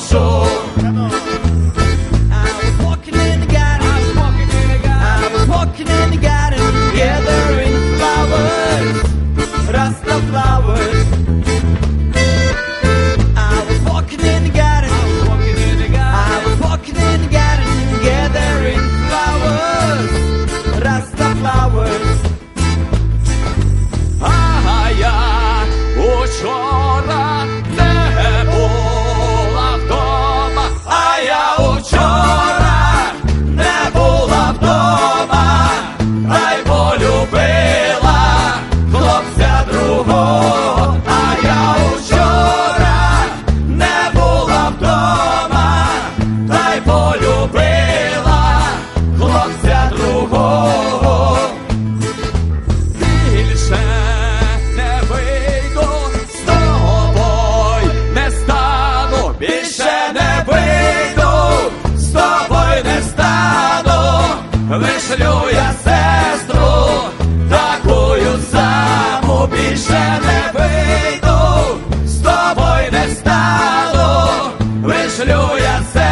corazón. раду, вишлю я сестру, такую саму більше не вийду, з тобою не стану, вишлю я сестру.